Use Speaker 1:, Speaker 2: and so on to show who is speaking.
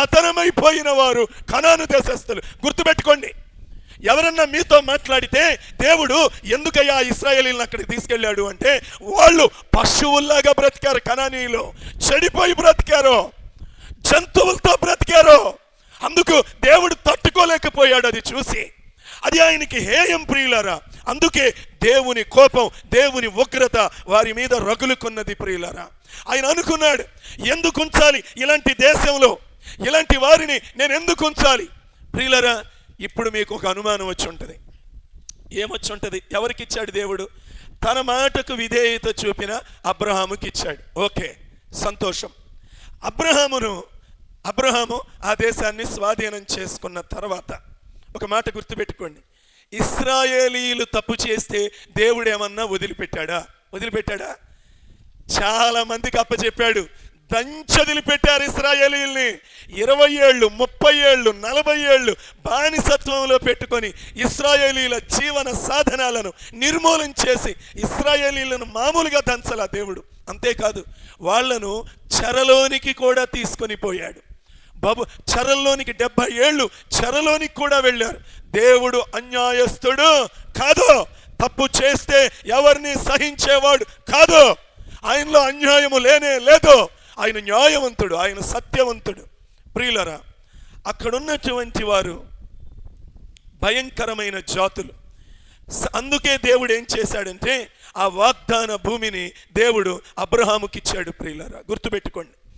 Speaker 1: పతనమైపోయిన వారు కనాను దేశస్థులు. గుర్తుపెట్టుకోండి ఎవరన్నా మీతో మాట్లాడితే దేవుడు ఎందుకయ్యా ఇస్రాయలీలను అక్కడికి తీసుకెళ్ళాడు అంటే వాళ్ళు పశువుల్లాగా బ్రతికారు కనానీయులు చెడిపోయి బ్రతికారు జంతువులతో బ్రతికారు. అందుకు దేవుడు తట్టుకోలేకపోయాడు అది చూసి. అది ఆయనకి హేయం ప్రియులారా. అందుకే దేవుని కోపం దేవుని ఉగ్రత వారి మీద రగులుకున్నది ప్రియులారా. ఆయన అనుకున్నాడు ఎందుకు ఉంచాలి ఇలాంటి దేశంలో? ఇలాంటి వారిని నేను ఎందుకు ఉంచాలి? ప్రియులరా ఇప్పుడు మీకు ఒక అనుమానం వచ్చి ఉంటుంది. ఏమొచ్చి ఉంటుంది ఎవరికి ఇచ్చాడు దేవుడు? తన మాటకు విధేయత చూపిన అబ్రహాముకి ఇచ్చాడు ఓకే సంతోషం. అబ్రహామును అబ్రహాము ఆ దేశాన్ని స్వాధీనం చేసుకున్న తర్వాత ఒక మాట గుర్తుపెట్టుకోండి. ఇస్రాయేలీలు తప్పు చేస్తే దేవుడు ఏమన్నా వదిలిపెట్టాడా? వదిలిపెట్టాడా? చాలా మందికి అప్పచెప్పాడు దంచదిలి పెట్టారు ఇస్రాయేలీల్ని. ఇరవై ఏళ్ళు ముప్పై ఏళ్ళు నలభై ఏళ్ళు బానిసత్వంలో పెట్టుకొని ఇస్రాయేలీల జీవన సాధనాలను నిర్మూలన చేసి ఇస్రాయేలీలను మామూలుగా దంచలా దేవుడు? అంతేకాదు వాళ్ళను చెరలోనికి కూడా తీసుకొని పోయాడు. బాబు చెరల్లోనికి డెబ్బై ఏళ్ళు చెరలోనికి కూడా వెళ్ళారు. దేవుడు అన్యాయస్తుడు కాదు. తప్పు చేస్తే ఎవరిని సహించేవాడు కాదు. ఆయనలో అన్యాయము లేనే లేదు. ఆయన న్యాయవంతుడు ఆయన సత్యవంతుడు. ప్రియులరా అక్కడున్నటువంటి వారు భయంకరమైన జాతులు. అందుకే దేవుడు ఏం చేశాడంటే ఆ వాగ్దాన భూమిని దేవుడు అబ్రహాముకిచ్చాడు ప్రియులరా. గుర్తుపెట్టుకోండి.